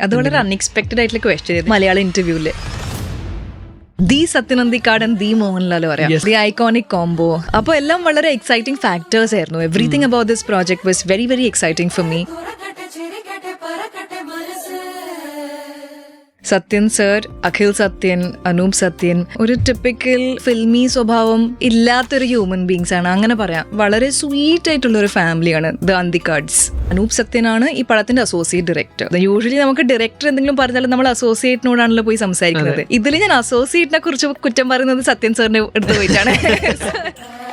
അത് വളരെ അൺഎക്സ്പെക്ടഡ് ആയിട്ടുള്ള ക്വസ്റ്റ്യൻ ചെയ്തു മലയാള ഇന്റർവ്യൂൽ ദി സത്യനന്ദിക്കാടൻ ദി മോഹൻലാൽ പറയാം. ദി ഐക്കോണിക് കോംബോ അപ്പോൾ എല്ലാം വളരെ എക്സൈറ്റിംഗ് ഫാക്ടേഴ്സ് ആയിരുന്നു. Everything about this project was very very exciting for me Sathyan sir Akhil Sathyan Anoop Sathyan ഒരു ടിപ്പിക്കൽ ഫിൽമി സ്വഭാവം ഇല്ലാത്തൊരു ഹ്യൂമൻ ബീങ്സ് ആണ്. അങ്ങനെ പറയാം. വളരെ സ്വീറ്റ് ആയിട്ടുള്ള ഒരു ഫാമിലിയാണ് ദ അന്തിക്കാർഡ്സ് അനൂപ് സത്യനാണ് ഈ പടത്തിന്റെ അസോസിയേറ്റ് ഡയറക്ടർ യൂഷ്വലി നമുക്ക് ഡയറക്ടർ എന്തെങ്കിലും പറഞ്ഞാലും നമ്മൾ അസോസിയേറ്റിനോടാണല്ലോ പോയി സംസാരിക്കുന്നത്. ഇതിൽ ഞാൻ അസോസിയേറ്റിനെ കുറിച്ച് കുറ്റം പറയുന്നത് സത്യൻ സാറിന്റെ എടുത്തു പോയിട്ടാണ്.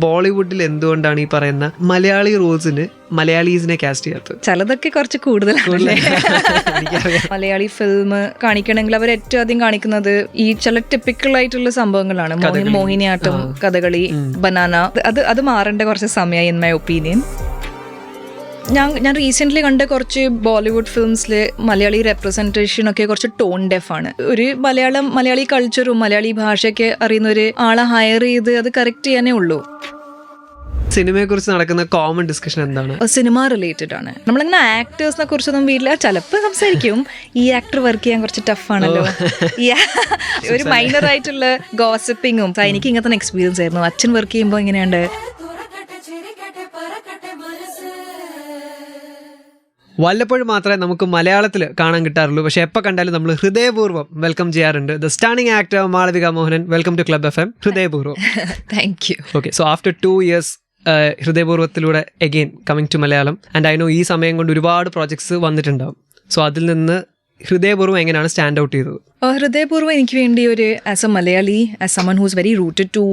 ബോളിവുഡിൽ എന്തുകൊണ്ടാണ് ഈ പറയുന്ന മലയാളി റോൾസിന് മലയാളീസിനെ കാസ്റ്റ് ചെയ്യാത്തത്? ചിലതൊക്കെ കുറച്ച് കൂടുതലാണ് മലയാളി ഫിലിം കാണിക്കണമെങ്കിൽ അവർ ഏറ്റവും അധികം കാണിക്കുന്നത് ഈ ചില ടിപ്പിക്കൽ ആയിട്ടുള്ള സംഭവങ്ങളാണ്. മോഹി- മോഹിനിയാട്ടം കഥകളി ബനാന. അത് അത് മാറേണ്ട കുറച്ച് സമയമായി ഇൻ മൈ ഒപ്പീനിയൻ ഞാൻ ഞാൻ റീസെന്റ് കണ്ട കുറച്ച് ബോളിവുഡ് ഫിലിംസിൽ മലയാളി റെപ്രസെന്റേഷൻ ഒക്കെ കുറച്ച് ടോൺ ഡെഫ് ആണ്. ഒരു മലയാളം മലയാളി കൾച്ചറും മലയാളി ഭാഷയൊക്കെ അറിയുന്ന ഒരു ആളെ ഹയർ ചെയ്ത് അത് കറക്റ്റ് ചെയ്യാനേ ഉള്ളൂ. സിനിമയെ കുറിച്ച് നടക്കുന്ന കോമൺ ഡിസ്കഷൻ എന്താണ്? സിനിമ റിലേറ്റഡ് ആണ്. നമ്മളിങ്ങനെ ആക്ടേഴ്സിനെ കുറിച്ചൊന്നും വീട്ടിൽ ചിലപ്പോൾ സംസാരിക്കും. ഈ ആക്ടർ വർക്ക് ചെയ്യാൻ കുറച്ച് ടഫ് ആണല്ലോ. ഒരു മൈനർ ആയിട്ടുള്ള ഗോസിപ്പിങ്ങും എനിക്ക് ഇങ്ങനത്തെ എക്സ്പീരിയൻസ് ആയിരുന്നു. അച്ഛൻ വർക്ക് ചെയ്യുമ്പോൾ ഇങ്ങനെയുണ്ട് വല്ലപ്പോഴും മാത്രമേ നമുക്ക് മലയാളത്തിൽ കാണാൻ കിട്ടാറുള്ളൂ. പക്ഷേ എപ്പോൾ കണ്ടാലും നമ്മൾ ഹൃദയപൂർവം വെൽക്കം ചെയ്യാറുണ്ട്. The stunning actor Malavika Mohanan welcome to club F M Hridayapoorvam. Thank you okay so after two years ഹൃദയപൂർവത്തിലൂടെ again coming to Malayalam. And I know ഈ സമയം കൊണ്ട് ഒരുപാട് പ്രോജക്ട്സ് വന്നിട്ടുണ്ടാവും. സോ അതിൽ നിന്ന് ഹൃദയപൂർവം എങ്ങനെയാണ് സ്റ്റാൻഡ് ഔട്ട് ചെയ്തത്? ഹൃദയപൂർവം എനിക്ക് വേണ്ടി ഒരു as a Malayali as someone who's very rooted to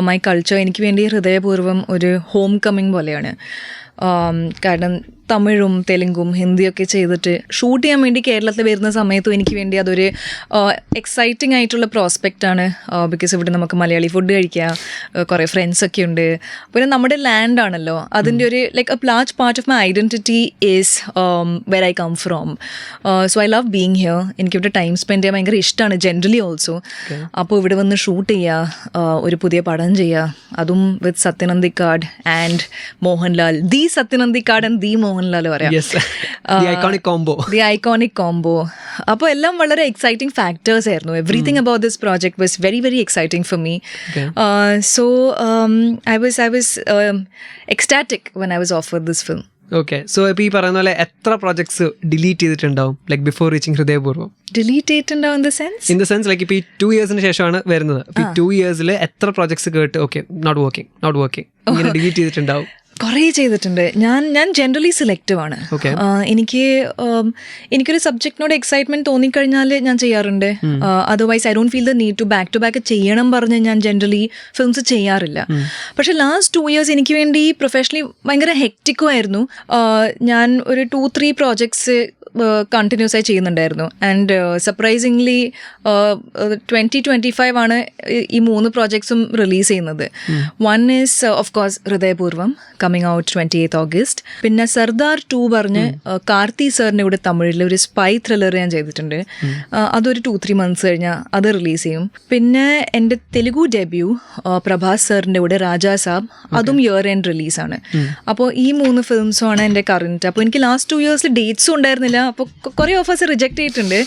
my culture എനിക്ക് വേണ്ടി ഹൃദയപൂർവം ഒരു ഹോം കമ്മിങ് പോലെയാണ് കാരണം തമിഴും തെലുങ്കും ഹിന്ദിയൊക്കെ ചെയ്തിട്ട് ഷൂട്ട് ചെയ്യാൻ വേണ്ടി കേരളത്തിൽ വരുന്ന സമയത്തും എനിക്ക് വേണ്ടി അതൊരു എക്സൈറ്റിംഗ് ആയിട്ടുള്ള പ്രോസ്പെക്റ്റ് ആണ്. ബിക്കോസ് ഇവിടെ നമുക്ക് മലയാളി ഫുഡ് കഴിക്കാം. കുറേ ഫ്രണ്ട്സ് ഒക്കെ ഉണ്ട്. പിന്നെ നമ്മുടെ ലാൻഡ് ആണല്ലോ. അതിന്റെ ഒരു like a large part of my identity is where I come from so I love being here എനിക്കിവിടെ ടൈം സ്പെൻഡ് ചെയ്യാൻ ഭയങ്കര ഇഷ്ടമാണ് ജനറലി ഓൾസോ അപ്പോൾ ഇവിടെ വന്ന് ഷൂട്ട് ചെയ്യുക ഒരു പുതിയ പടം ചെയ്യുക അതും വിത്ത് Sathyan Anthikad and Mohanlal the Sathyan Anthikad and the Mohanlal പറയാം. Iconic combo the iconic combo അപ്പോൾ എല്ലാം വളരെ എക്സൈറ്റിംഗ് ഫാക്ടേഴ്സ് ആയിരുന്നു. Everything about this project was very very exciting for me so I was I was ecstatic when I was offer this film okay so ഇപ്പോൾ ഈ പറയുന്ന പോലെ എത്ര projects delete ചെയ്തിട്ടുണ്ടാവും? Like before reaching ഹൃദയപൂർവം? ഡിലീറ്റ് ചെയ്തിട്ടുണ്ടാവും in the sense in the sense like ഇപ്പോൾ ഈ to ഇയേഴ്സിന് ശേഷമാണ് വരുന്നത്. ഈ ടു ഇയേഴ്സിൽ എത്ര പ്രോജക്ട്സ് കേട്ട് okay not working not working ഇങ്ങനെ ഡിലീറ്റ് ചെയ്തിട്ടുണ്ടാവും. കുറേ ചെയ്തിട്ടുണ്ട്. ഞാൻ ഞാൻ ജനറലി സെലക്റ്റീവ് ആണ്. എനിക്ക് എനിക്കൊരു സബ്ജക്റ്റിനോട് എക്സൈറ്റ്മെന്റ് തോന്നിക്കഴിഞ്ഞാൽ ഞാൻ ചെയ്യാറുണ്ട്. Otherwise I don't feel the need to back to back ചെയ്യണം പറഞ്ഞ് ഞാൻ ജനറലി ഫിലിംസ് ചെയ്യാറില്ല. പക്ഷെ ലാസ്റ്റ് ടു ഇയേഴ്സ് എനിക്ക് വേണ്ടി പ്രൊഫഷണലി ഭയങ്കര ഹെക്റ്റിക്കും ആയിരുന്നു. ഞാൻ ഒരു ടു ത്രീ പ്രോജക്ട്സ് കണ്ടിന്യൂസ് ആയി ചെയ്യുന്നുണ്ടായിരുന്നു. And surprisingly twenty twenty five ആണ് ഈ- മൂന്ന് പ്രോജക്ട്സും റിലീസ് ചെയ്യുന്നത്. One is of course Hridayapoorvam coming out twenty eighth August പിന്നെ സർദാർ ടു പറഞ്ഞ് കാർത്തി സാറിന്റെ കൂടെ തമിഴിൽ ഒരു സ്പൈ ത്രില്ലർ ഞാൻ ചെയ്തിട്ടുണ്ട്. അതൊരു ടു ത്രീ മന്ത്സ് കഴിഞ്ഞാൽ അത് റിലീസ് ചെയ്യും. പിന്നെ എന്റെ തെലുഗു ഡെബ്യൂ പ്രഭാസ് സാറിന്റെ കൂടെ രാജാ സാബ് അതും ഇയർ എൻഡ് റിലീസാണ് അപ്പോൾ ഈ മൂന്ന് ഫിലിംസും ആണ് എന്റെ കറന്റ് അപ്പോൾ എനിക്ക് ലാസ്റ്റ് ടു ഇയേഴ്സിൽ ഡേറ്റ്സും ഉണ്ടായിരുന്നില്ല. അപ്പോൾ കുറേ ഓഫേഴ്സ് റിജക്റ്റ് ചെയ്തിട്ടുണ്ട്.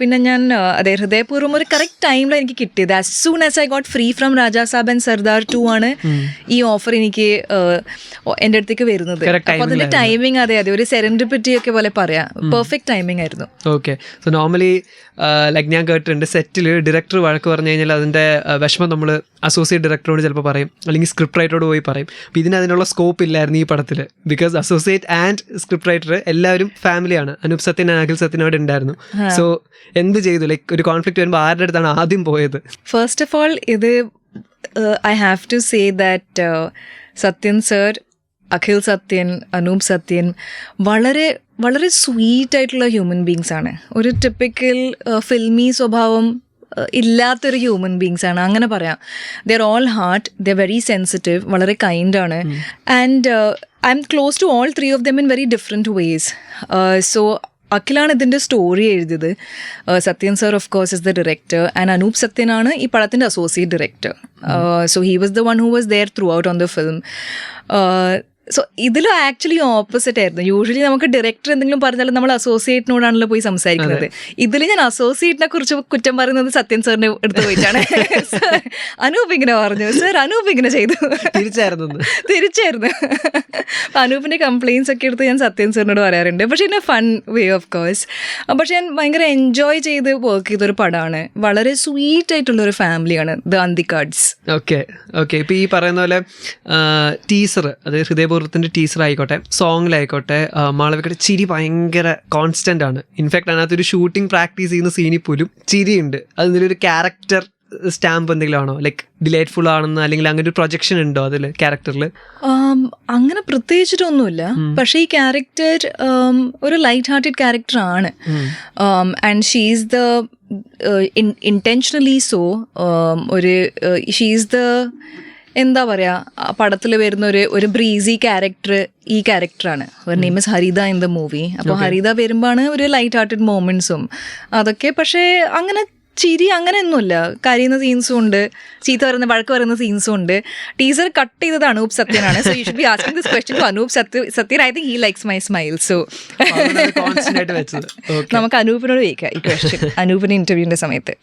പിന്നെ ഞാൻ അതെ ഹൃദയപൂർവം ഒരു കറക്റ്റ് ടൈമിൽ എനിക്ക് കിട്ടിയത്. As soon as I got free from Raja Saab and Sardar two ആണ് ഈ ഓഫർ എനിക്ക് എന്റെ അടുത്തേക്ക് വരുന്നത്. അപ്പോൾ അതിന്റെ ടൈമിംഗ് അതെ അതെ ഒരു സെറൻഡിപ്പിറ്റി ഒക്കെ പോലെ പറയാം. പെർഫെക്റ്റ് ടൈമിംഗ് ആയിരുന്നു. ഓക്കെ സോ നോർമലി ലൈക്ക് ഞാൻ കേട്ടിട്ടുണ്ട് സെറ്റിൽ ഡയറക്ടർ വഴക്ക് പറഞ്ഞു കഴിഞ്ഞാൽ അതിന്റെ വിഷമം നമ്മൾ അസോസിയേറ്റ് ഡയറക്ടറോട് ചിലപ്പോൾ പറയും. അല്ലെങ്കിൽ സ്ക്രിപ്റ്റ് റൈറ്ററോട് പോയി പറയും. അപ്പോൾ ഇതിന് അതിനുള്ള സ്കോപ്പ് ഇല്ലായിരുന്നു ഈ പടത്തിൽ because associate and script writer എല്ലാവരും ഫാമിലിയാണ് അനൂപ് സത്യൻ അഖിൽ സത്യൻ അവിടെ ഉണ്ടായിരുന്നു. സോ എന്ത് ചെയ്തു? ലൈക്ക് ഒരു കോൺഫ്ലിക്ട് വരുമ്പോൾ ആരുടെ അടുത്താണ് ആദ്യം പോയത്? ഫസ്റ്റ് ഓഫ് ഓൾ ഇത് I have to say that Sathyan sir Akhil Sathyan Anoop Sathyan വളരെ വളരെ സ്വീറ്റ് ആയിട്ടുള്ള ഹ്യൂമൻ ബീങ്സ് ആണ്. ഒരു ടിപ്പിക്കൽ ഫിൽമി സ്വഭാവം uh, ഇല്ലാത്തൊരു ഹ്യൂമൻ ബീങ്സ് ആണ്. അങ്ങനെ പറയാം. There all heart there very sensitive വളരെ കൈൻഡാണ് and I am close to all three of them in very different ways so അഖിലാണ് ഇതിന്റെ സ്റ്റോറി എഴുതിയത്. Sathyan sir of course is the director and Anoop സത്യനാണ് ഈ പടത്തിന്റെ associate director so he was the one who was there throughout on the film so ഇതിലും actually opposite ആയിരുന്നു. Usually നമുക്ക് director എന്തെങ്കിലും പറഞ്ഞാലും നമ്മൾ അസോസിയേറ്റിനോടാണല്ലോ പോയി സംസാരിക്കുന്നത്. ഇതിൽ ഞാൻ അസോസിയേറ്റിനെ കുറിച്ച് കുറ്റം പറയുന്നത് സത്യൻ സാറിന്റെ അടുത്ത് പോയിട്ടാണ്. അനൂപ് ഇങ്ങനെ പറഞ്ഞു. സർ അനൂപ് ഇങ്ങനെ ചെയ്തു. തിരിച്ചായിരുന്നു. തിരിച്ചായിരുന്നു. അനൂപിന്റെ കംപ്ലയിൻസ് ഒക്കെ എടുത്ത് ഞാൻ സത്യൻ സാറിനോട് പറയാറുണ്ട്. പക്ഷെ എന്നെ ഫൺ വേ ഓഫ് കോഴ്സ് പക്ഷെ ഞാൻ ഭയങ്കര എൻജോയ് ചെയ്ത് വർക്ക് ചെയ്തൊരു പടമാണ് വളരെ സ്വീറ്റ് ആയിട്ടുള്ള ഒരു ഫാമിലിയാണ് ദ അന്തിക്കാർഡ്സ് ഓക്കെ ഓക്കെ ഇപ്പൊ ഈ പറയുന്ന പോലെ ടീസർ അതായത് ഹൃദയപൂർവത്തിന്റെ ടീസർ ആയിക്കോട്ടെ സോങ്ങിലായിക്കോട്ടെ മാളവിക്കുടെ ചിരി ഭയങ്കര കോൺസ്റ്റന്റ് ആണ്. ഇൻഫാക്ട് അതിനകത്ത് ഒരു ഷൂട്ടിംഗ് പ്രാക്ടീസ് ചെയ്യുന്ന സീനിൽ പോലും ചിരിയുണ്ട്. ഒരു ക്യാരക്ടർ സ്റ്റാമ്പ് എന്തെങ്കിലും ആണോ? ലൈക് ഡിലൈറ്റ്ഫുൾ ആണെന്ന് അല്ലെങ്കിൽ അങ്ങനെ ഒരു പ്രൊജക്ഷൻ ഉണ്ടോ അതിൽ ക്യാരക്ടറിൽ അങ്ങനെ പ്രത്യേകിച്ചിട്ടൊന്നുമില്ല. പക്ഷേ ഈ ക്യാരക്ടർ ഒരു ലൈറ്റ് ഹാർട്ടഡ് ക്യാരക്ടർ ആണ് and she's the intentionally so ഒരു ഷീസ് ദ എന്താ പറയുക പടത്തിൽ വരുന്ന ഒരു ഒരു ബ്രീസി ക്യാരക്ടർ ഈ ക്യാരക്ടറാണ് ഒരു name is Haritha in the movie അപ്പോൾ ഹരിത വരുമ്പോഴാണ് ഒരു ലൈറ്റ് ഹാർട്ടഡ് മൂമെന്റ്സും അതൊക്കെ പക്ഷേ അങ്ങനെ ചിരി അങ്ങനെയൊന്നുമില്ല. കരയുന്ന സീൻസും ഉണ്ട് ചീത്ത പറയുന്ന വഴക്ക് വരുന്ന സീൻസും ഉണ്ട്. ടീസർ കട്ട് ചെയ്തത് Anoop സത്യനാണ്. So you should be asking this question to Anoop Sathya Sathyan. I think he likes my smile so നമുക്ക് അനൂപിനോട് ചോദിക്കാം ഈ ക്വസ്റ്റ്യൻ അനൂപിന്റെ ഇന്റർവ്യൂവിന്റെ സമയത്ത്.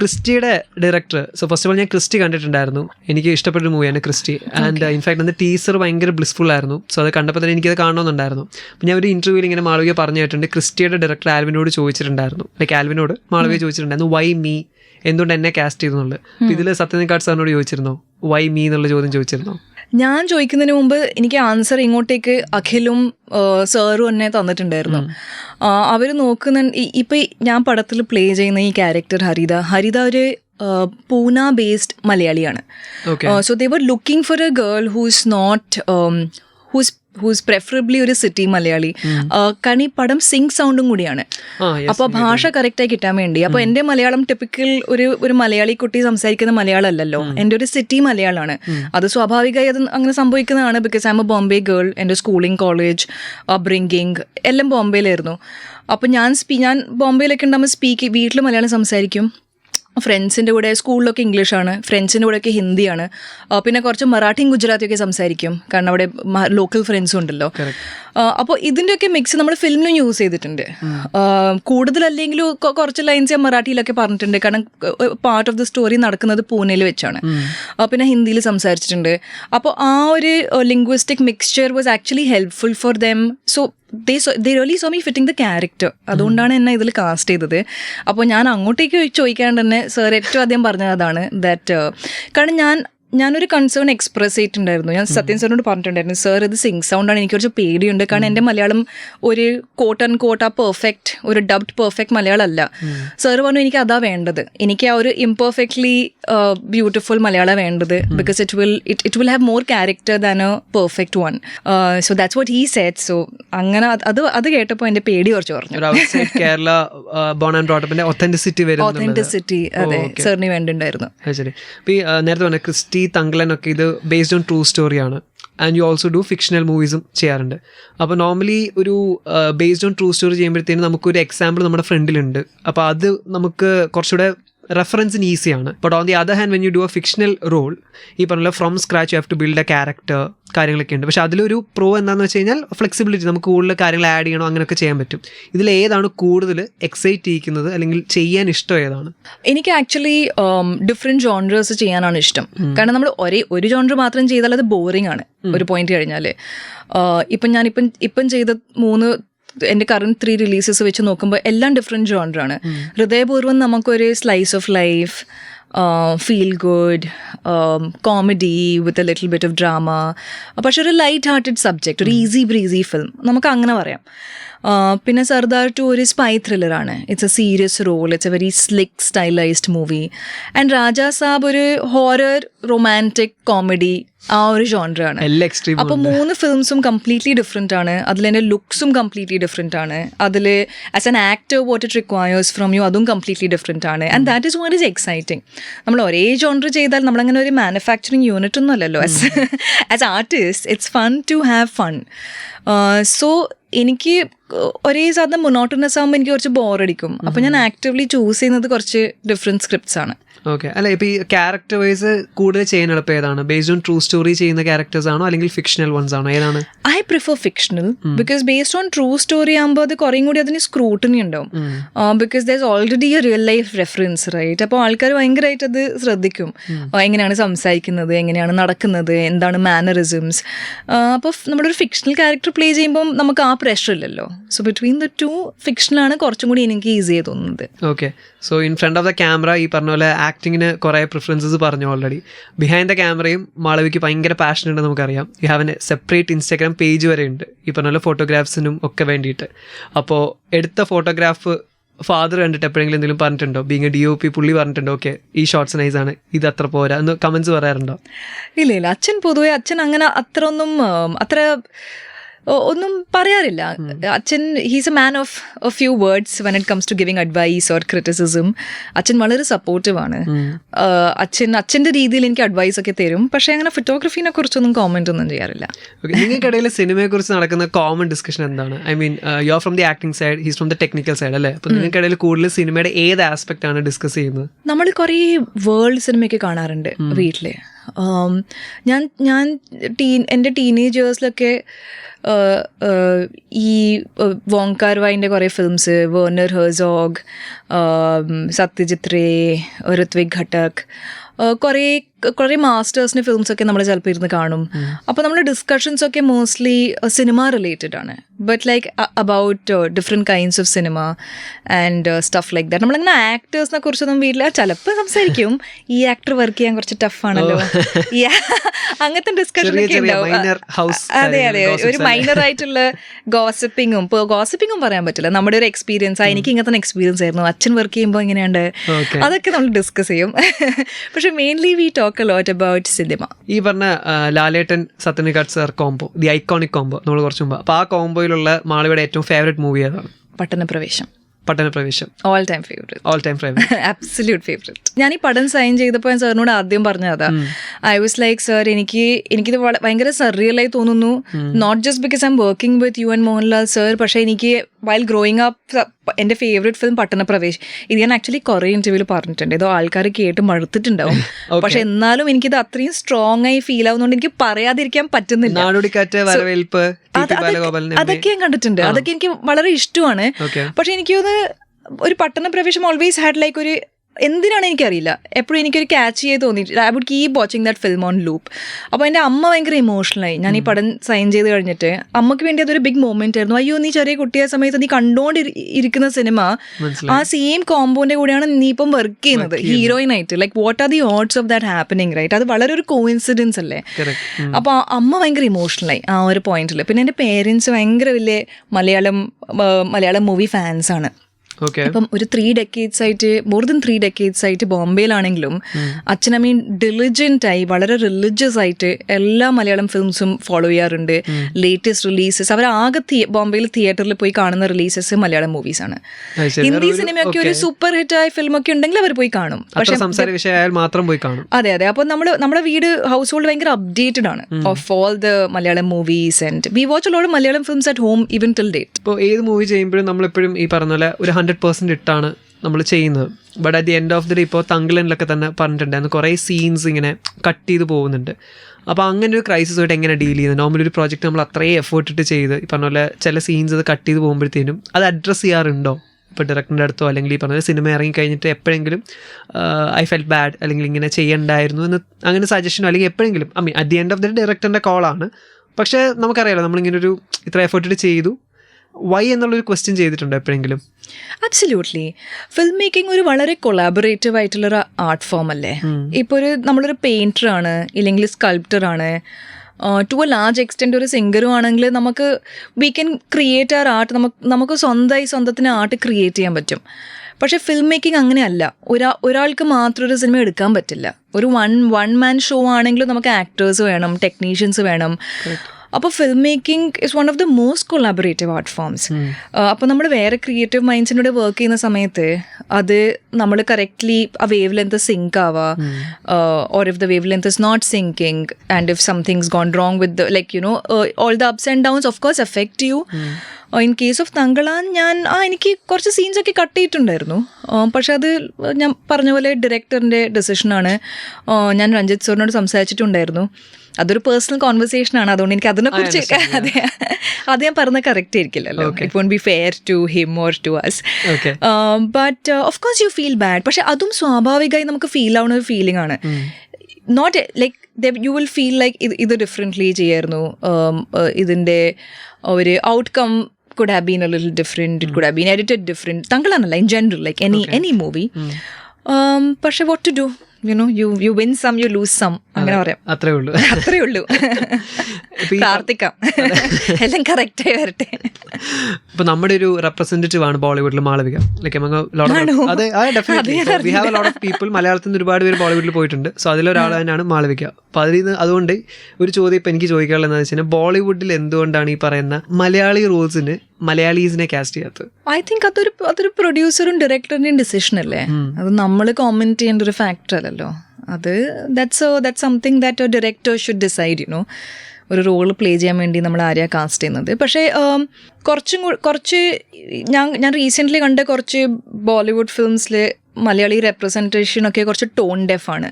ക്രിസ്റ്റിയുടെ director so first of all ഞാൻ ക്രിസ്റ്റി കണ്ടിട്ടുണ്ടായിരുന്നു. എനിക്ക് ഇഷ്ടപ്പെട്ട മൂവിയാണ് ക്രിസ്റ്റി. ആൻഡ് ഇൻഫാക്ട് അന്ന് ടീസർ ഭയങ്കര ബ്ലിസ്ഫുൾ ആയിരുന്നു. സോ അത് കണ്ടപ്പോൾ തന്നെ എനിക്കത് കാണണമെന്നുണ്ടായിരുന്നു ഞാൻ ഒരു ഇന്റർവ്യൂവിൽ ഇങ്ങനെ മാളവിക പറഞ്ഞു കേട്ടിട്ടുണ്ട്. ക്രിസ്റ്റിയുടെ ഡയറക്ടർ ആൽവിനോട് ചോദിച്ചിട്ടുണ്ടായിരുന്നു. ലൈക്ക് ആൽവിനോട് മാളവിക ചോദിച്ചിട്ടുണ്ടായിരുന്നു വൈ മീ എന്തുകൊണ്ട് എന്നെ കാസ്റ്റ് ചെയ്തെന്നുള്ളത്. ഇതിൽ സത്യനികാട് സാറിനോട് ചോദിച്ചിരുന്നോ? വൈ മീ എന്നുള്ള ചോദ്യം ചോദിച്ചിരുന്നോ? ഞാൻ ചോദിക്കുന്നതിന് മുമ്പ് എനിക്ക് ആൻസർ ഇങ്ങോട്ടേക്ക് അഖിലും സാറും എന്നെ തന്നിട്ടുണ്ടായിരുന്നു. അവർ നോക്കുന്ന ഇപ്പൊ ഞാൻ പടത്തിൽ പ്ലേ ചെയ്യുന്ന ഈ ക്യാരക്ടർ ഹരിത. ഹരിത ഒരു പൂന ബേസ്ഡ് മലയാളിയാണ്. So they were looking for a girl whose not whose whose preferably ഒരു സിറ്റി മലയാളി. കാരണം ഈ പടം സിങ് സൗണ്ടും കൂടിയാണ്. അപ്പൊ ഭാഷ കറക്റ്റായി കിട്ടാൻ വേണ്ടി. അപ്പൊ എന്റെ മലയാളം ടിപ്പിക്കൽ ഒരു ഒരു മലയാളി കുട്ടി സംസാരിക്കുന്ന മലയാളം അല്ലല്ലോ എന്റെ ഒരു സിറ്റി മലയാളമാണ്. അത് സ്വാഭാവികമായി അത് അങ്ങനെ സംഭവിക്കുന്നതാണ് because I am a Bombay girl എന്റെ സ്കൂളിംഗ് കോളേജ് അബ്രിങ്കിങ് എല്ലാം ബോംബെയിലായിരുന്നു അപ്പൊ ഞാൻ സ്പീ ഞാൻ ബോംബെയിലൊക്കെ ഉണ്ടാകുമ്പോൾ സ്പീക്ക് വീട്ടിൽ മലയാളം സംസാരിക്കും. ഫ്രണ്ട്സിന്റെ കൂടെ സ്കൂളിലൊക്കെ ഇംഗ്ലീഷാണ് ഫ്രണ്ട്സിന്റെ കൂടെയൊക്കെ ഹിന്ദിയാണ്. പിന്നെ കുറച്ച് മറാഠിയും ഗുജറാത്തിയൊക്കെ സംസാരിക്കും. കാരണം അവിടെ ലോക്കൽ ഫ്രണ്ട്സും ഉണ്ടല്ലോ. അപ്പോൾ ഇതിന്റെയൊക്കെ മിക്സ് നമ്മൾ ഫിലിമിലും യൂസ് ചെയ്തിട്ടുണ്ട്. കൂടുതലല്ലെങ്കിലും കുറച്ച് ലൈൻസ് ഞാൻ മറാഠിയിലൊക്കെ പറഞ്ഞിട്ടുണ്ട്. കാരണം പാർട്ട് ഓഫ് ദ സ്റ്റോറി നടക്കുന്നത് പൂനെയിൽ വെച്ചാണ്. പിന്നെ ഹിന്ദിയിൽ സംസാരിച്ചിട്ടുണ്ട്. അപ്പോൾ ആ ഒരു linguistic mixture was actually helpful for them so they they really saw me fitting the character അതുകൊണ്ടാണ് എന്നെ ഇതിൽ കാസ്റ്റ് ചെയ്തത്. അപ്പോൾ ഞാൻ അങ്ങോട്ടേക്ക് ചോദിക്കാണ്ട് തന്നെ സാർ ഏറ്റവും ആദ്യം പറഞ്ഞത് അതാണ് ദാറ്റ് കാരണം ഞാൻ ഞാനൊരു കൺസേൺ എക്സ്പ്രസ് ചെയ്തിട്ടുണ്ടായിരുന്നു. ഞാൻ സത്യൻ സാറിനോട് പറഞ്ഞിട്ടുണ്ടായിരുന്നു സാർ ഇത് സിങ് സൗണ്ടാണ് എനിക്ക് കുറച്ച് പേടിയുണ്ട്. കാരണം എന്റെ മലയാളം ഒരു കോട്ട് ആൻഡ് കോട്ട് ആ പെർഫെക്റ്റ് ഒരു ഡബ്ഡ് പെർഫെക്റ്റ് മലയാളം അല്ല സാർ പറഞ്ഞു എനിക്ക് അതാ വേണ്ടത്. എനിക്ക് ആ ഒരു ഇംപെർഫെക്റ്റ്ലി ബ്യൂട്ടിഫുൾ മലയാളം വേണ്ടത്. Because it will it it will have more character than a perfect one so that's what he said so അങ്ങനെ അത് അത് കേട്ടപ്പോൾ എന്റെ പേടി കുറച്ച് പറഞ്ഞു കേരള ബോൺ ആൻഡ് ബ്രോട്ടപ്പിന്റെ ഒത്തന്റിസിറ്റി അതെ. സാറിന് വേണ്ടിണ്ടായിരുന്നു. നേരത്തെ ക്രിസ്റ്റി തങ്കളൻ ഒക്കെ ഇത് ബേസ്ഡ് ഓൺ ട്രൂ സ്റ്റോറിയാണ് and you also do fictional മൂവീസും ചെയ്യാറുണ്ട്. അപ്പോൾ നോർമലി ഒരു ബേസ്ഡ് ഓൺ ട്രൂ സ്റ്റോറി ചെയ്യുമ്പോഴത്തേനും നമുക്കൊരു എക്സാമ്പിൾ നമ്മുടെ ഫ്രണ്ടിലുണ്ട് അപ്പോൾ അത് നമുക്ക് കുറച്ചുകൂടെ റെഫറൻസിന് ഈസിയാണ് but on the other hand when you do a fictional role ഈ പറഞ്ഞ from scratch you have to build a character കാര്യങ്ങളൊക്കെ ഉണ്ട്. പക്ഷെ അതിലൊരു പ്രോ എന്താണെന്ന് വെച്ച് കഴിഞ്ഞാൽ ഫ്ലെക്സിബിലിറ്റി നമുക്ക് കൂടുതൽ കാര്യങ്ങൾ ആഡ് ചെയ്യണോ അങ്ങനെയൊക്കെ ചെയ്യാൻ പറ്റും. ഇതിൽ ഏതാണ് കൂടുതൽ എക്സൈറ്റ് ചെയ്യിക്കുന്നത് അല്ലെങ്കിൽ ചെയ്യാൻ ഇഷ്ടം ഏതാണ്? എനിക്ക് ആക്ച്വലി ഡിഫറെന്റ് ജോൺറേഴ്സ് ചെയ്യാനാണ് ഇഷ്ടം. കാരണം നമ്മൾ ഒരേ ഒരു ജോൺർ മാത്രം ചെയ്താൽ അത് ബോറിംഗ് ആണ്. ഒരു പോയിന്റ് കഴിഞ്ഞാൽ ഇപ്പം ഞാനിപ്പം ഇപ്പം ഇപ്പം ചെയ്ത മൂന്ന് എന്റെ കറണ്ട് ത്രീ റിലീസസ് വെച്ച് നോക്കുമ്പോൾ എല്ലാം ഡിഫറെന്റ് ജോണറാണ് ഹൃദയപൂർവം നമുക്കൊരു slice of life feel good comedy with a little bit of drama പക്ഷെ ഒരു ലൈറ്റ് ഹാർട്ടഡ് സബ്ജക്റ്റ് ഒരു ഈസി ബ്രീസി ഫിലിം നമുക്ക് അങ്ങനെ പറയാം. പിന്നെ സർദാർ ടു ഒരു spy ത്രില്ലറാണ് it's a serious role it's a very slick stylised movie and Raja Saab ഒരു horror romantic comedy ആ ഒരു എക്സ്ട്രീം അപ്പോൾ മൂന്ന് ഫിലിംസും കംപ്ലീറ്റ്ലി ഡിഫറെന്റ് ആണ്. എന്റെ ലുക്സും കംപ്ലീറ്റ്ലി ഡിഫറെന്റ് ആണ്. അതിൽ as an actor what it requires from you അതും കംപ്ലീറ്റ്ലി ഡിഫറെന്റ് ആണ്. And that is what is exciting നമ്മൾ ഒരേ ജോൺർ ചെയ്താൽ നമ്മളങ്ങനെ ഒരു മാനുഫാക്ചറിങ് യൂണിറ്റ് ഒന്നും അല്ലല്ലോ. As as artist it's fun to have fun so എനിക്ക് ഒരേ സാധനം മൊണോട്ടനസ് ആകുമ്പോൾ എനിക്ക് കുറച്ച് ബോറടിക്കും അപ്പോൾ ഞാൻ ആക്റ്റീവ്ലി ചൂസ് ചെയ്യുന്നത് കുറച്ച് ഡിഫറെന്റ് സ്ക്രിപ്റ്റ്സ് ആണ്. ഓക്കെ അല്ല ഇപ്പൊ ഈ ക്യാരക്ടർ വൈസ് കൂടുതൽ ചെയ്യാൻ എളുപ്പം ഏതാണ്? ബേസ്ഡ് ഓൺ ട്രൂ സ്റ്റോറി ചെയ്യുന്ന ക്യാരക്ടേഴ്സ് ആണോ? അല്ലെങ്കിൽ ഫിക്ഷണൽ വൺസ് ആണോ? ഏതാണ്? I prefer fictional because based on true story ആകുമ്പോൾ അത് കുറേ കൂടി അതിന് സ്ക്രൂട്ടിനി ഉണ്ടാവും. Because there already a real life reference right അപ്പോൾ ആൾക്കാർ ഭയങ്കരമായിട്ട് അത് ശ്രദ്ധിക്കും. എങ്ങനെയാണ് സംസാരിക്കുന്നത്? എങ്ങനെയാണ് നടക്കുന്നത്? എന്താണ് മാനറിസംസ് അപ്പോൾ നമ്മുടെ ഒരു ഫിക്ഷണൽ ക്യാരക്ടർ പ്ലേ ചെയ്യുമ്പോൾ നമുക്ക് ആ പ്രഷർ ഇല്ലല്ലോ. സോ ബിറ്റ്വീൻ ദ ടു ഫിക്ഷനാണ് കുറച്ചും കൂടി എനിക്ക് ഈസി ആയി തോന്നുന്നത്. Okay so in front of the camera ഈ പറഞ്ഞ പോലെ ആക്ടിങ്ങിന് കുറേ പ്രിഫറൻസസ് പറഞ്ഞു ഓൾറെഡി ബിഹൈൻഡ് ദ ക്യാമറയും മാളവിക്ക് ഭയങ്കര പാഷൻ ഉണ്ട് നമുക്കറിയാം. You have a separate Instagram page വരെ ഉണ്ട്. ഈ പറഞ്ഞ പോലെ ഫോട്ടോഗ്രാഫ്സിനും ഒക്കെ വേണ്ടിയിട്ട്. അപ്പോൾ എടുത്ത ഫോട്ടോഗ്രാഫ് ഫാദർ കണ്ടിട്ട് എപ്പോഴെങ്കിലും എന്തെങ്കിലും പറഞ്ഞിട്ടുണ്ടോ? ബീങ് ഡി ഒ പി പുള്ളി പറഞ്ഞിട്ടുണ്ടോ? ഓക്കെ ഈ ഷോർട്സ് നൈസ് ആണ്. ഇത് അത്ര പോരാ. എന്ന് കമന്റ്സ് പറയാറുണ്ടോ? ഇല്ല ഇല്ല. അച്ഛൻ പൊതുവേ അച്ഛൻ അങ്ങനെ അത്ര ഒന്നും അത്ര ഒന്നും പറയാറില്ല. അച്ഛൻ he's a man of a few words when it comes to giving advice or criticism അച്ഛൻ വളരെ സപ്പോർട്ടീവ് ആണ്. ആഹ് അച്ഛൻ അച്ഛന്റെ രീതിയിൽ എനിക്ക് അഡ്വൈസ് ഒക്കെ തരും. പക്ഷേ അങ്ങനെ ഫോട്ടോഗ്രഫീനെ കുറിച്ചൊന്നും കോമെന്റ് ഒന്നും ചെയ്യാറില്ല. നിങ്ങൾക്കിടയിൽ സിനിമയെ കുറിച്ച് നടക്കുന്ന കോമൺ ഡിസ്കഷൻ എന്താണ്? I mean you are from the acting side he's from the technical side അല്ലേ? അപ്പോൾ നിങ്ങൾക്കിടയിൽ കൂടുതൽ സിനിമയുടെ ഏത് ആസ്പെക്ട് ആണ് ഡിസ്കസ് ചെയ്യുന്നത്? നമ്മൾ കുറേ വേൾഡ് സിനിമയൊക്കെ കാണാറുണ്ട് വീട്ടിൽ ഞാൻ ഞാൻ ടീൻ എന്റെ ടീനേജേഴ്സിലൊക്കെ ഈ വോങ്കാർ വൈന്റെ കുറേ films Werner Herzog Satyajit Ray Ritwik Ghatak കുറേ കുറേ ഫിലിംസ് ഒക്കെ നമ്മൾ ചിലപ്പോൾ ഇരുന്ന് കാണും. അപ്പോൾ നമ്മൾ ഡിസ്കഷൻസ് ഒക്കെ മോസ്റ്റ്ലി സിനിമ റിലേറ്റഡ് ആണ്. But like about different kinds of cinema and stuff like that നമ്മളിങ്ങനെ ആക്ടേഴ്സിനെ കുറിച്ചൊന്നും വീട്ടിൽ ചിലപ്പോൾ സംസാരിക്കും. ഈ ആക്ടർ വർക്ക് ചെയ്യാൻ കുറച്ച് ടഫാണല്ലോ ആണല്ലോ. അങ്ങനത്തെ ഡിസ്കഷൻ ഒക്കെ ഉണ്ടാവും. അതെ അതെ. ഒരു മൈനർ ആയിട്ടുള്ള ഗോസിപ്പിങ്ങും ഇപ്പോൾ ഗോസിപ്പിങ്ങും പറയാൻ പറ്റില്ല. നമ്മുടെ ഒരു എക്സ്പീരിയൻസ് ആ എനിക്ക് ഇങ്ങനത്തെ എക്സ്പീരിയൻസ് ആയിരുന്നു. അച്ഛൻ വർക്ക് ചെയ്യുമ്പോൾ എങ്ങനെയുണ്ട്? Okay. അതൊക്കെ നമ്മൾ ഡിസ്കസ് ചെയ്യും. പക്ഷെ mainly we talk a lot about cinema ഈ പറഞ്ഞ ലാലേട്ടൻ ലാലേട്ടൻ സത്യനികാട് sir combo the iconic combo നമ്മൾ കുറച്ച് മുമ്പ്. അപ്പോൾ ആ കോംബോയിലുള്ള മാളവിയുടെ ഏറ്റവും ഫേവറേറ്റ് മൂവി ഏതാണ്? Pattanapravesham Pattanapravesham all time favourite all time favourite absolute favourite ഞാൻ ഈ പടം സൈൻ ചെയ്തപ്പോൾ ഞാൻ സാറിനോട് ആദ്യം പറഞ്ഞതാ. ഐ വാസ് ലൈക്ക് സാർ എനിക്ക് എനിക്കിത് ഭയങ്കര സർറിയലായി തോന്നുന്നു. Not just because I am working with you and Mohanlal sir പക്ഷേ എനിക്ക് വൈൽ ഗ്രോയിങ് അപ്പ് എന്റെ ഫേവറേറ്റ് ഫിലിം പട്ടണപ്രവേശ്. ഇത് ഞാൻ ആക്ച്വലി കുറേ ഇന്റർവ്യൂവിൽ പറഞ്ഞിട്ടുണ്ട്. ഏതോ ആൾക്കാർ കേട്ട് മടുത്തിട്ടുണ്ടാവും. പക്ഷെ എന്നാലും എനിക്കിത് അത്രയും സ്ട്രോങ് ആയി ഫീൽ ആവുന്നതുകൊണ്ട് എനിക്ക് പറയാതിരിക്കാൻ പറ്റുന്നില്ല. അതൊക്കെ ഞാൻ കണ്ടിട്ടുണ്ട്. അതൊക്കെ എനിക്ക് വളരെ ഇഷ്ടമാണ്. പക്ഷെ എനിക്കത് ഒരു പട്ടണപ്രവേശം ഓൾവേസ് ഹാഡ് ലൈക്ക് ഒരു എന്തിനാണ് എനിക്കറിയില്ല. എപ്പോഴും എനിക്കൊരു ക്യാച്ച് ചെയ്ത് തോന്നിയിട്ടില്ല I would keep watching that film on loop അപ്പോൾ എന്റെ അമ്മ ഭയങ്കര ഇമോഷണലായി ഞാൻ ഈ പടം സൈൻ ചെയ്ത് കഴിഞ്ഞിട്ട് അമ്മയ്ക്ക് വേണ്ടി അതൊരു ബിഗ് മൊമെന്റ് ആയിരുന്നു. അയ്യോ നീ ചെറിയ കുട്ടിയെ സമയത്ത് നീ കണ്ടുകൊണ്ട് ഇരിക്കുന്ന സിനിമ ആ സെയിം കോമ്പോന്റെ കൂടെയാണ് നീ ഇപ്പം വർക്ക് ചെയ്യുന്നത്. ഹീറോയിൻ ആയിട്ട്. Like what are the odds of that happening right അത് വളരെ ഒരു കോയിൻസിഡൻസ് അല്ലേ? അപ്പോൾ അമ്മ ഭയങ്കര ഇമോഷണലായി ആ ഒരു പോയിന്റിൽ പിന്നെ എന്റെ പേരൻസ് ഭയങ്കര വലിയ മലയാളം മലയാളം മൂവി ഫാൻസ് അപ്പം ഒരു ത്രീ ഡെക്കേഡ്സ് ആയിട്ട് മോർ ദൻ ത്രീ ഡെക്കേഡ്സ് ആയിട്ട് ബോംബെയിലാണെങ്കിലും അച്ഛൻ ഐ മീൻ ഡിലിജന്റ് ആയി വളരെ റിലിജിയസ് ആയിട്ട് എല്ലാ മലയാളം ഫിലിംസും ഫോളോ ചെയ്യാറുണ്ട്. ലേറ്റസ്റ്റ് റിലീസസ് അവർ ആകെ ബോംബെയിൽ തിയേറ്ററിൽ പോയി കാണുന്ന റിലീസസ് മലയാളം മൂവീസ് ആണ്. ഹിന്ദി സിനിമയൊക്കെ ഒരു സൂപ്പർ ഹിറ്റ് ആയ ഫിലിമൊക്കെ ഉണ്ടെങ്കിൽ അവർ പോയി കാണും. പക്ഷേ സംസാര വിഷയമായാൽ മാത്രം പോയി കാണും. അതെ അതെ. അപ്പോൾ നമ്മൾ നമ്മുടെ വീട് ഹൗസ് ഹോൾഡ് ഭയങ്കര അപ്ഡേറ്റഡ് ആണ്. Of all the Malayalam movies and we watch load Malayalam films at home even till date ഇപ്പോൾ ഏത് മൂവി ചെയ്യുമ്പോഴും നമ്മളെപ്പോഴും ഈ പറഞ്ഞ പോലെ ഒരു ഹൺഡ്രഡ് പെർസെന്റ് ഇട്ടാണ് നമ്മൾ ചെയ്യുന്നത്. But at the end of the day ഇപ്പോൾ തങ്കിലനിലൊക്കെ തന്നെ പറഞ്ഞിട്ടുണ്ടായിരുന്നു കുറേ സീൻസ് ഇങ്ങനെ കട്ട് ചെയ്ത് പോകുന്നുണ്ട്. അപ്പോൾ അങ്ങനെ ഒരു ക്രൈസിസ് ആയിട്ട് എങ്ങനെ ഡീൽ ചെയ്യുന്നത് നോർമലി ഒരു പ്രോജക്റ്റ് നമ്മൾ അത്രയും എഫേർട്ട് ഇട്ട് ചെയ്ത് ഈ പറഞ്ഞ പോലെ ചില സീൻസ് അത് കട്ട് ചെയ്ത് പോകുമ്പോഴത്തേനും അത് അഡ്രസ്സ് ചെയ്യാറുണ്ടോ? ഇപ്പോൾ ഡയറക്ടറിന്റെ അടുത്തോ അല്ലെങ്കിൽ ഈ പറഞ്ഞ സിനിമ ഇറങ്ങി കഴിഞ്ഞിട്ട് എപ്പോഴെങ്കിലും ഐ ഫെൽ ബാഡ് അല്ലെങ്കിൽ ഇങ്ങനെ ചെയ്യണ്ടായിരുന്നു എന്ന് അങ്ങനെ സജഷനോ അല്ലെങ്കിൽ എപ്പോഴെങ്കിലും. I mean at the end of the ഡയറക്ടറിന്റെ കോളാണ് പക്ഷേ നമുക്കറിയാലോ നമ്മളിങ്ങനെ ഒരു ഇത്ര എഫേർട്ട് ചെയ്തു. വൈ എന്നുള്ളൊരു ക്വസ്റ്റ്യൻ ചെയ്തിട്ടുണ്ടോ എപ്പോഴെങ്കിലും? അബ്സല്യൂട്ട്ലി ഫിൽം മേക്കിംഗ് ഒരു വളരെ കൊളാബറേറ്റീവ് ആയിട്ടുള്ളൊരു ആർട്ട് ഫോം അല്ലേ? ഇപ്പോൾ ഒരു നമ്മളൊരു പെയിന്റർ ആണ് ഇല്ലെങ്കിൽ സ്കൾപ്റ്റർ ആണ് ടു എ ലാർജ് എക്സ്റ്റെന്റ് ഒരു സിംഗറും ആണെങ്കിൽ നമുക്ക് we can create our art നമുക്ക് നമുക്ക് സ്വന്തമായി സ്വന്തത്തിന് ആർട്ട് ക്രിയേറ്റ് ചെയ്യാൻ പറ്റും. പക്ഷേ ഫിലിം മേക്കിംഗ് അങ്ങനെയല്ല ഒരാ ഒരാൾക്ക് മാത്രം ഒരു സിനിമ എടുക്കാൻ പറ്റില്ല. ഒരു വൺ വൺ മാൻ ഷോ ആണെങ്കിലും നമുക്ക് ആക്ടേഴ്സ് വേണം ടെക്നീഷ്യൻസ് വേണം. അപ്പോൾ film making is one of the most collaborative art forms അപ്പോൾ നമ്മൾ വേറെ ക്രിയേറ്റീവ് മൈൻഡ്സിനോട് വർക്ക് ചെയ്യുന്ന സമയത്ത് അത് നമ്മൾ കറക്റ്റ്ലി ആ വേവ് ലെങ്ത് സിങ്ക് ആവാ or if the wavelength is not syncing and if something's gone wrong with like you know all the ups and downs of course effect you in case of Thangalaan ഞാൻ ആ എനിക്ക് കുറച്ച് സീൻസൊക്കെ cut ചെയ്തിട്ടുണ്ടായിരുന്നു. പക്ഷെ അത് ഞാൻ പറഞ്ഞ പോലെ ഡയറക്ടറിന്റെ ഡെസിഷനാണ് ഞാൻ രഞ്ജിത്ത് സോറിനോട് സംസാരിച്ചിട്ടുണ്ടായിരുന്നു. അതൊരു പേഴ്സണൽ കോൺവെർസേഷൻ ആണ്. അതുകൊണ്ട് എനിക്ക് അതിനെ കുറിച്ച് അതെ. അത് ഞാൻ പറഞ്ഞ correct ആയിരിക്കില്ലല്ലോ. It won't be fair to him or to us. But of course you feel bad പക്ഷെ അതും സ്വാഭാവികമായി നമുക്ക് ഫീൽ ആവുന്ന ഒരു ഫീലിംഗ് ആണ്. Not like you will feel like ഇത് ഇത് ഡിഫറെന്റ്ലി ചെയ്യായിരുന്നു. Um, uh, ഇതിന്റെ ഒരു outcome could have been a little different it could have been edited different തങ്ങളാണല്ലോ in general like any any movie പക്ഷെ what to do you know you you win some you lose some അങ്ങനെ പറയാം. അത്രേ ഉള്ളൂ. അത്രേ ഉള്ളൂ. പ്രാർത്ഥിക്കാം. എല്ലാം കറക്റ്റായി വരട്ടെ. ഇപ്പൊ നമ്മുടെ ഒരു റെപ്രസെന്റേറ്റീവ് ആണ് ബോളിവുഡിൽ മാളവിക. ലൈക്ക് ആണോ? അതെ അത് ഞാൻ we have lot of people മലയാളത്തിൽ നിന്ന് ഒരുപാട് പേര് ബോളിവുഡിൽ പോയിട്ടുണ്ട്. സോ അതിലൊരാൾ തന്നെയാണ് മാളവിക. അപ്പൊ അതിൽ നിന്ന് അതുകൊണ്ട് ഒരു ചോദ്യം ഇപ്പൊ എനിക്ക് ചോദിക്കാനുള്ളത് എന്താണെന്ന് വെച്ചാൽ ബോളിവുഡിൽ എന്തുകൊണ്ടാണ് ഈ പറയുന്ന മലയാളി റോൾസിന് മലയാളീസിനെ കാസ്റ്റ് ചെയ്യാത്തത്. ഐ തിങ്ക് അതൊരു അതൊരു പ്രൊഡ്യൂസറും ഡയറക്ടറിന്റെയും ഡിസിഷൻ അല്ലേ? അത് നമ്മൾ കോമെന്റ് ചെയ്യേണ്ട ഒരു ഫാക്ടർ അല്ലല്ലോ. അത് that's that something that a director should decide you know ഒരു റോൾ പ്ലേ ചെയ്യാൻ വേണ്ടി നമ്മൾ ആരെയാണ് കാസ്റ്റ് ചെയ്യുന്നത്. പക്ഷേ കുറച്ചും കുറച്ച് ഞാൻ ഞാൻ റീസെന്റ്ലി കണ്ട കുറച്ച് ബോളിവുഡ് ഫിലിംസിൽ മലയാളി റെപ്രസെന്റേഷൻ ഒക്കെ കുറച്ച് ടോൺ ഡെഫ് ആണ്.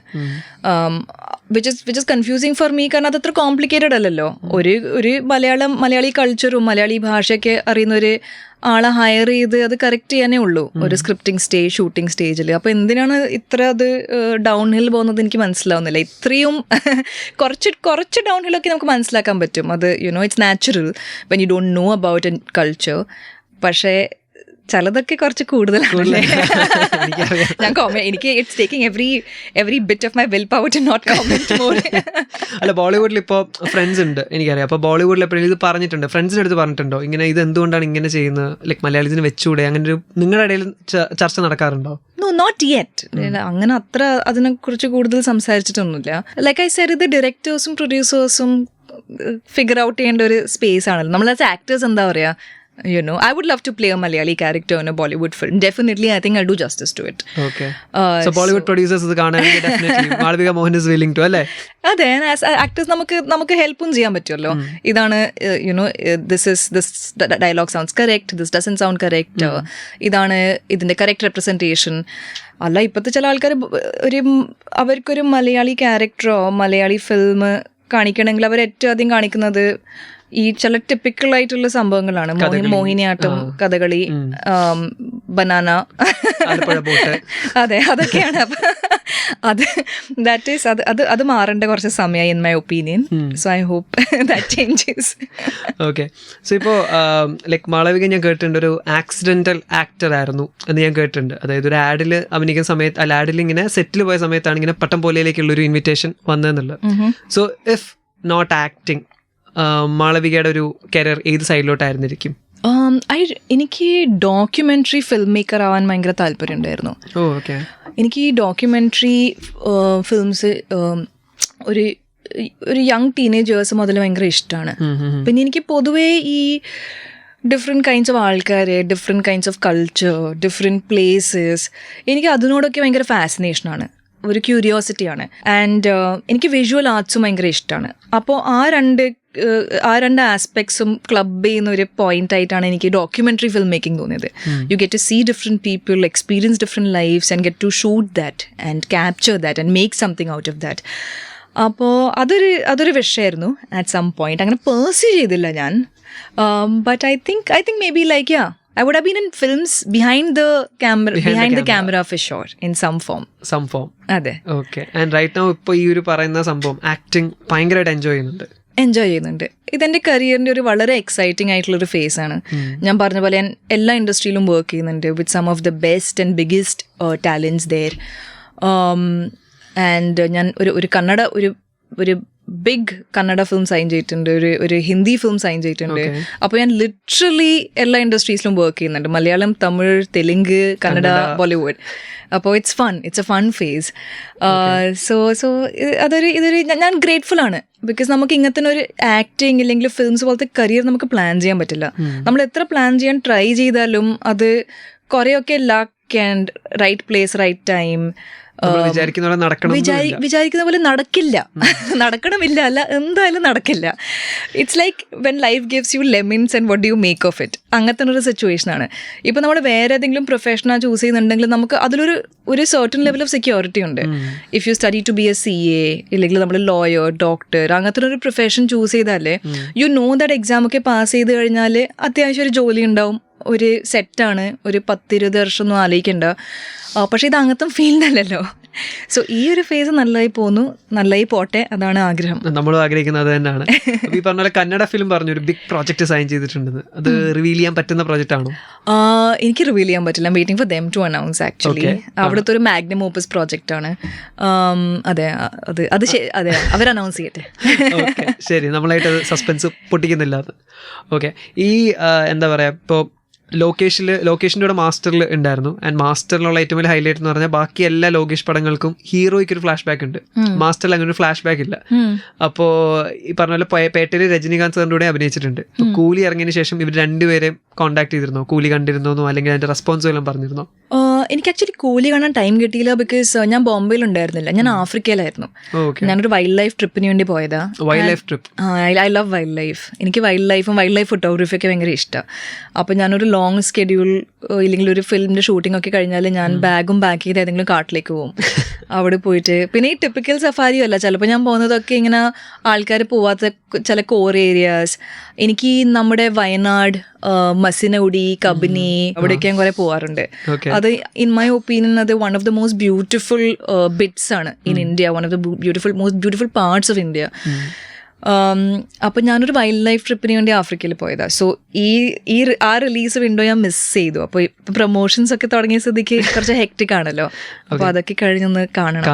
Which is which is confusing for me കാരണം അത് അത്ര കോംപ്ലിക്കേറ്റഡ് അല്ലല്ലോ ഒരു ഒരു മലയാളം മലയാളി കൾച്ചറും മലയാളി ഭാഷയൊക്കെ അറിയുന്ന ഒരു ആളെ ഹയർ ചെയ്ത് അത് കറക്റ്റ് ചെയ്യാനേ ഉള്ളൂ. ഒരു സ്ക്രിപ്റ്റിംഗ് സ്റ്റേജ് ഷൂട്ടിംഗ് സ്റ്റേജിൽ അപ്പോൾ എന്തിനാണ് ഇത്ര അത് ഡൗൺ ഹിൽ പോകുന്നത് എനിക്ക് മനസ്സിലാവുന്നില്ല. ഇത്രയും കുറച്ച് കുറച്ച് ഡൗൺ ഹില്ലൊക്കെ നമുക്ക് മനസ്സിലാക്കാൻ പറ്റും. അത് you know it's natural when you don't know about an culture പക്ഷേ ചിലതൊക്കെ കുറച്ച് കൂടുതലാണ്. ഞാൻ എനിക്ക് it's taking every every bit of my will power to not comment more അല്ല ബോളിവുഡിൽ ഇപ്പോൾ ഫ്രണ്ട്സ് ഉണ്ട് എനിക്കറിയാം. അപ്പോൾ ബോളിവുഡിൽ എപ്പോഴും ഇത് പറഞ്ഞിട്ടുണ്ട്. ഫ്രണ്ട്സിന്റെ അടുത്ത് പറഞ്ഞിട്ടുണ്ടോ? ഇങ്ങനെ ഇത് എന്തുകൊണ്ടാണ് ഇങ്ങനെ ചെയ്യുന്നത്? ലൈക് മലയാളത്തിന് വെച്ചുകൂടെ അങ്ങനെ ഒരു നിങ്ങളുടെ ഇടയിൽ ചർച്ച നടക്കാറുണ്ടോ? നോ നോട്ട് യെറ്റ് അങ്ങനെ അത്ര അതിനെക്കുറിച്ച് കൂടുതൽ സംസാരിച്ചിട്ടൊന്നുമില്ല. ലൈക്ക് ഐ സെർ ഇത് ഡയറക്ടേഴ്സും പ്രൊഡ്യൂസേഴ്സും ഫിഗർ ഔട്ട് ചെയ്യേണ്ട ഒരു സ്പേസ് ആണല്ലോ. നമ്മൾ ആക്ടേഴ്സ് എന്താ പറയുക you know I would love to play a Malayali character in a Bollywood film definitely I think I do justice to it okay so Bollywood producers ഇത് കാണാനാണെങ്കിൽ definitely Malavika Mohan is willing to അല്ലേ? അതെ as actors നമുക്ക് നമുക്ക് ഹെൽപ്പും ചെയ്യാൻ പറ്റുമല്ലോ. ഇതാണ് you know this is this dialogue sounds correct this doesn't sound correct ഇതാണ് ഇതിന്റെ കറക്റ്റ് റെപ്രസെന്റേഷൻ അല്ല ഇപ്പോഴത്തെ ചില ആൾക്കാർ ഒരു അവർക്കൊരു മലയാളി ക്യാരക്ടറോ മലയാളി ഫിലിം കാണിക്കണമെങ്കിൽ അവർ ഏറ്റവും ആദ്യം കാണിക്കുന്നത് ഈ ചില ടിപ്പിക്കൽ ആയിട്ടുള്ള സംഭവങ്ങളാണ്. മോഹി- മോഹിനിയാട്ടം കഥകളി ബനാന. അതെ അതൊക്കെയാണ്. അത് ദാറ്റ് ഈസ് അത് അത് അത് മാറേണ്ട കുറച്ച് സമയമായി in my opinion so I hope that changes okay so ഇപ്പോൾ ലൈക് മാളവിക ഞാൻ കേട്ടിട്ടുണ്ട് ഒരു ആക്സിഡന്റൽ ആക്ടർ ആയിരുന്നു എന്ന് ഞാൻ കേട്ടിട്ടുണ്ട്. അതായത് ഒരു ആഡിൽ അഭിനയിക്കുന്ന സമയത്ത് അല്ല ആഡിൽ ഇങ്ങനെ സെറ്റിൽ പോയ സമയത്താണ് ഇങ്ങനെ പട്ടം പോലെയിലേക്കുള്ള ഒരു ഇൻവിറ്റേഷൻ വന്നതെന്നുള്ളത്. സോ ഇഫ് നോട്ട് ആക്ടിങ് മാളവികയുടെ ഒരു കരിയർ ഏത് സൈഡിലോട്ടായിരുന്നിരിക്കും? ഐ Um, എനിക്ക് ഡോക്യുമെന്ററി ഫിലിം മേക്കർ ആവാൻ ഭയങ്കര താല്പര്യം ഉണ്ടായിരുന്നു ഓക്കെ. എനിക്ക് ഈ ഡോക്യുമെന്ററി ഫിലിംസ് ഒരു ഒരു യങ് ടീനേജേഴ്സ് മുതൽ ഭയങ്കര ഇഷ്ടമാണ് പിന്നെ എനിക്ക് പൊതുവേ ഈ ഡിഫറെന്റ് കൈൻഡ്സ് ഓഫ് ആൾക്കാർ different kinds of culture different places എനിക്ക് അതിനോടൊക്കെ ഭയങ്കര ഫാസിനേഷനാണ് ഒരു ക്യൂരിയോസിറ്റിയാണ് ആൻഡ് എനിക്ക് വിഷ്വൽ ആർട്സും ഭയങ്കര ഇഷ്ടമാണ് അപ്പോൾ ആ രണ്ട് ആ രണ്ട് ആസ്പെക്ട്സും ക്ലബ് ചെയ്യുന്ന ഒരു പോയിന്റ് ആയിട്ടാണ് എനിക്ക് ഡോക്യുമെന്ററി ഫിൽം മേക്കിംഗ് തോന്നിയത് you get to see different people experience different lifes and get to shoot that and capture that and make something out of that അപ്പോൾ അതൊരു അതൊരു വിഷയമായിരുന്നു ആറ്റ് സം പോയിന്റ് അങ്ങനെ പേഴ്സ്യൂ ചെയ്തില്ല ഞാൻ. But I think I think maybe like yeah I would been in films behind the camera behind the camera for sure in some form some form അതെ. Okay and right now ഇപ്പോൾ ഈ ഒരു പറയുന്ന സംഭവം acting ഭയങ്കരമായിട്ട് enjoy ചെയ്യുന്നുണ്ട്. Enjoy ചെയ്യുന്നുണ്ട്. ഇതെന്റെ കരിയറിന്റെ ഒരു വളരെ എക്സൈറ്റിംഗ് ആയിട്ടുള്ള ഒരു ഫേസ് ആണ് ഞാൻ പറഞ്ഞ പോലെ ഞാൻ എല്ലാ ഇൻഡസ്ട്രിയിലും വർക്ക് ചെയ്യുന്നുണ്ട് with some of the best and biggest talents there and ഞാൻ ഒരു ഒരു കന്നഡ ഒരു ഒരു ബിഗ് കന്നഡ ഫിലിം സൈൻ ചെയ്തിട്ടുണ്ട്. ഒരു ഒരു ഹിന്ദി ഫിലിം സൈൻ ചെയ്തിട്ടുണ്ട്. അപ്പോൾ ഞാൻ ലിറ്ററലി എല്ലാ ഇൻഡസ്ട്രീസിലും വർക്ക് ചെയ്യുന്നുണ്ട്. മലയാളം തമിഴ് തെലുങ്ക് കന്നഡ ബോളിവുഡ് അപ്പോൾ it's fun it's a fun phase so so അതൊരു ഇതൊരു ഞാൻ ഗ്രേറ്റ്ഫുൾ ആണ്. ബിക്കോസ് നമുക്ക് ഇങ്ങനത്തെ ഒരു ആക്ടിങ് ഇല്ലെങ്കിൽ ഫിലിംസ് പോലത്തെ കരിയർ നമുക്ക് പ്ലാൻ ചെയ്യാൻ പറ്റില്ല. നമ്മൾ എത്ര പ്ലാൻ ചെയ്യാൻ ട്രൈ ചെയ്താലും അത് കുറേയൊക്കെ luck and right place right time വിചാരിക്കുന്ന പോലെ നടക്കണം വിചാരിക്കുന്ന പോലെ നടക്കില്ല. നടക്കണമില്ല അല്ല എന്തായാലും നടക്കില്ല. It's like when life gives you lemons and what you make of it അങ്ങനത്തെ ഒരു സിറ്റുവേഷൻ ആണ്. ഇപ്പം നമ്മൾ വേറെ ഏതെങ്കിലും പ്രൊഫഷനാണ് ചൂസ് ചെയ്യുന്നുണ്ടെങ്കിൽ നമുക്ക് അതിലൊരു ഒരു സർട്ടൺ ലെവൽ ഓഫ് സെക്യൂരിറ്റി ഉണ്ട്. If you study to be a C A ഇല്ലെങ്കിൽ നമ്മൾ ലോയർ ഡോക്ടർ അങ്ങനത്തെ ഒരു പ്രൊഫഷൻ ചൂസ് ചെയ്താലേ യു നോ ദാറ്റ് എക്സാം ഒക്കെ പാസ് ചെയ്ത് കഴിഞ്ഞാൽ അത്യാവശ്യം ഒരു ജോലി ഉണ്ടാവും. ഒരു സെറ്റാണ് ഒരു പത്തിരുപത് വർഷം ഒന്നും ആലോചിക്കണ്ട പക്ഷേ ഇത് അങ്ങനത്തെ ഫീൽഡല്ലല്ലോ സോ ഈ ഒരു ഫേസ് നല്ലതായി പോന്നു നല്ലതായി പോട്ടെ അതാണ് ആഗ്രഹം. നമ്മൾ ആഗ്രഹിക്കുന്നത് തന്നെയാണ്. ഈ പറഞ്ഞ പോലെ കന്നഡ ഫിലിം പറഞ്ഞു ഒരു ബിഗ് പ്രോജക്റ്റ് സൈൻ ചെയ്തിട്ടുണ്ട് അത് റിവീൽ ചെയ്യാൻ പറ്റുന്ന പ്രോജക്റ്റ് ആണോ? എനിക്ക് റിവീൽ ചെയ്യാൻ പറ്റില്ല. Waiting for them to announce actually. അവിടുത്തെ ഒരു മാഗ്നം ഓപ്പസ് പ്രോജക്റ്റ് ആണ്. അതെ അത് അത് അതെ അവർ അനൗൺസ് ചെയ്യട്ടെ. ശരി നമ്മളായിട്ട് സസ്പെൻസ് പൊട്ടിക്കുന്നില്ല അത്. ഓക്കെ ഈ എന്താ പറയാ ഇപ്പോൾ ലോക്കേഷിൽ ലോകേഷിന്റെ കൂടെ മാസ്റ്ററിൽ ഉണ്ടായിരുന്നു. ആൻഡ് മാസ്റ്ററിലുള്ള ഏറ്റവും വലിയ ഹൈലൈറ്റ് എന്ന് പറഞ്ഞാൽ ബാക്കി എല്ലാ ലോകേഷ് പടങ്ങൾക്കും ഹീറോയ്ക്ക് ഒരു ഫ്ലാഷ് ബാക്ക് ഉണ്ട് മാസ്റ്ററിൽ അങ്ങനെ ഒരു ഫ്ലാഷ് ബാക്ക് ഇല്ല. അപ്പോൾ ഈ പറഞ്ഞ പോലെ പേട്ടയിൽ രജനീകാന്ത് സാറിന്റെ കൂടെ അഭിനയിച്ചിട്ടുണ്ട്. കൂലി ഇറങ്ങിയതിന് ശേഷം ഇവർ രണ്ടുപേരെയും കോൺടാക്ട് ചെയ്തിരുന്നോ? കൂലി കണ്ടിരുന്നോ അല്ലെങ്കിൽ അതിന്റെ റെസ്പോൺസ് വല്ലതും പറഞ്ഞിരുന്നോ? എനിക്ക് ആക്ച്വലി കൂലി കാണാൻ ടൈം കിട്ടിയില്ല ബിക്കോസ് ഞാൻ ബോംബെയിൽ ഉണ്ടായിരുന്നില്ല. ഞാൻ ആഫ്രിക്കയിലായിരുന്നു. ഓക്കെ ഞാനൊരു വൈൽഡ് ലൈഫ് ട്രിപ്പിന് വേണ്ടി പോയതാ. Wildlife trip I love wildlife എനിക്ക് വൈൽഡ് ലൈഫും വൈൽഡ് ലൈഫ് ഫോട്ടോഗ്രാഫി ഒക്കെ ഭയങ്കര ഇഷ്ടമാണ് അപ്പോൾ ഞാനൊരു ലോങ് സ്കെഡ്യൂൾ ഇല്ലെങ്കിൽ ഒരു ഫിലിമിന്റെ ഷൂട്ടിംഗ് ഒക്കെ കഴിഞ്ഞാൽ ഞാൻ ബാഗും പാക്ക് ചെയ്ത് ഏതെങ്കിലും കാട്ടിലേക്ക് പോകും അവിടെ പോയിട്ട്. പിന്നെ ഈ ടിപ്പിക്കൽ സഫാരി അല്ല ചിലപ്പോൾ ഞാൻ പോകുന്നതൊക്കെ ഇങ്ങനെ ആൾക്കാർ പോവാത്ത ചില കോർ ഏരിയാസ് എനിക്ക് നമ്മുടെ വയനാട് മസിനൗടി കബിനി അവിടെയൊക്കെ ഞാൻ കുറെ പോവാറുണ്ട്. അത് ഇൻ മൈ ഒപ്പീനിയൻ അത് one of the most beautiful bits ആണ് in India one of the beautiful most beautiful parts of India അപ്പം ഞാനൊരു വൈൽഡ് ലൈഫ് ട്രിപ്പിന് വേണ്ടി ആഫ്രിക്കയിൽ പോയതാ. സോ ഈ ഈ ആ റിലീസ് വിൻഡോ ഞാൻ മിസ് ചെയ്തു. അപ്പോൾ ഇപ്പം പ്രൊമോഷൻസ് ഒക്കെ തുടങ്ങിയ സ്ഥിതിക്ക് കുറച്ച് ഹെക്ടിക് ആണല്ലോ. അപ്പോൾ അതൊക്കെ കഴിഞ്ഞൊന്ന് കാണണം.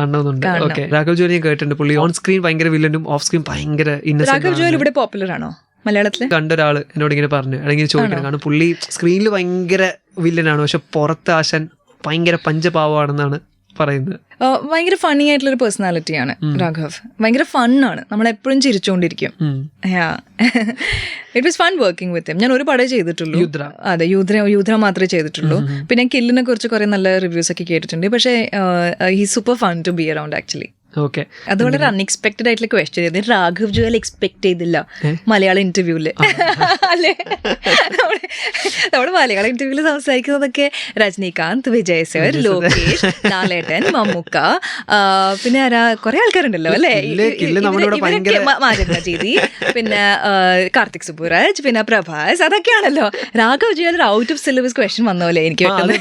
രാഘവ് ജോലി കേട്ടിട്ടുണ്ട്. പുള്ളി ഓൺ സ്ക്രീൻ ഭയങ്കര വില്ലനും ഓഫ് സ്ക്രീൻ ഭയങ്കര രാഘവ് ജോലി ഇവിടെ പോപ്പുലർ ആണോ? മലയാളത്തിൽ കണ്ട ഒരാൾ എന്നോട് ഇങ്ങനെ പറഞ്ഞു. അല്ലെങ്കിൽ ചോദിക്കണം. കാരണം പുള്ളി സ്ക്രീനിൽ ഭയങ്കര വില്ലനാണ് പക്ഷെ പുറത്ത് ആശാൻ ഭയങ്കര പഞ്ചപാവമാണെന്നാണ് പറയുന്നത്. ഭയങ്കര ഫണ്ണി ആയിട്ടുള്ളൊരു പേഴ്സണാലിറ്റിയാണ് രാഘവ്. ഭയങ്കര ഫണ്ണാണ് നമ്മൾ എപ്പോഴും ചിരിച്ചുകൊണ്ടിരിക്കും. It was fun working with ഞാൻ ഒരു പടേ ചെയ്തിട്ടുള്ളൂ. അതെ യൂദ്ര യൂദ്ര മാത്രമേ ചെയ്തിട്ടുള്ളൂ. പിന്നെ കില്ലിനെ കുറിച്ച് കുറെ നല്ല റിവ്യൂസ് ഒക്കെ കേട്ടിട്ടുണ്ട്. പക്ഷേ he super fun to be around actually okay അത് വളരെ അൺഎക്സ്പെക്ടഡ് ആയിട്ടുള്ള ക്വസ്റ്റ്യൻ ചെയ്ത്. രാഘവ് ജുവൽ എക്സ്പെക്ട് ചെയ്തില്ല മലയാള ഇന്റർവ്യൂൽ അല്ലേ? നമ്മുടെ മലയാള ഇന്റർവ്യൂൽ സംസാരിക്കുന്നതൊക്കെ രജനീകാന്ത് വിജയ് സർ ലോകേഷ് ലാലേട്ടൻ മമ്മൂക്ക പിന്നെ ആരാ? കുറെ ആൾക്കാരുണ്ടല്ലോ അല്ലേ? ഇവിടെ ഭയങ്കര- പിന്നെ കാർത്തിക് സുബുരാജ് പിന്നെ പ്രഭാസ് അതൊക്കെയാണല്ലോ. രാഘവ് ജുവൽ ഒരു ഔട്ട് ഓഫ് സിലബസ് ക്വസ്റ്റ്യൻ വന്ന പോലെ എനിക്ക് കിട്ടുന്നത്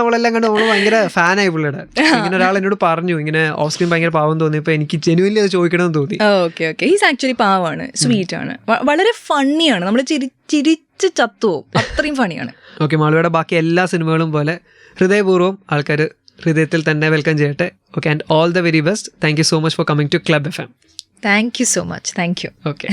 നമ്മളെല്ലാം കണ്ട് നമ്മൾ ഭയങ്കര ഫാനായി പുള്ളിയുടെ. ഇങ്ങനെ ഒരാൾ എന്നോട് പറഞ്ഞു ഇങ്ങനെ ഓഫ് സ്ക്രീൻ ഭയങ്കര പാവം തോന്നിയപ്പോ എനിക്ക് ജെനുവൻലി അത് ചോദിക്കണമെന്ന് തോന്നി. ഓക്കെ ഓക്കെ ഹീസ് ആക്ച്വലി പാവാണ് സ്വീറ്റ് ആണ് വളരെ ഫണ്ണിയാണ് നമ്മൾ ചിരി ചിരിച്ച് ചത്തുപോകും അത്രയും ഫണിയാണ് ഓക്കെ മാളുവയുടെ ബാക്കി എല്ലാ സിനിമകളും പോലെ ഹൃദയപൂർവം ആൾക്കാർ ഹൃദയത്തിൽ തന്നെ വെൽക്കം ചെയ്യട്ടെ. Okay and all the very best thank you so much for coming to club F M thank you so much thank you okay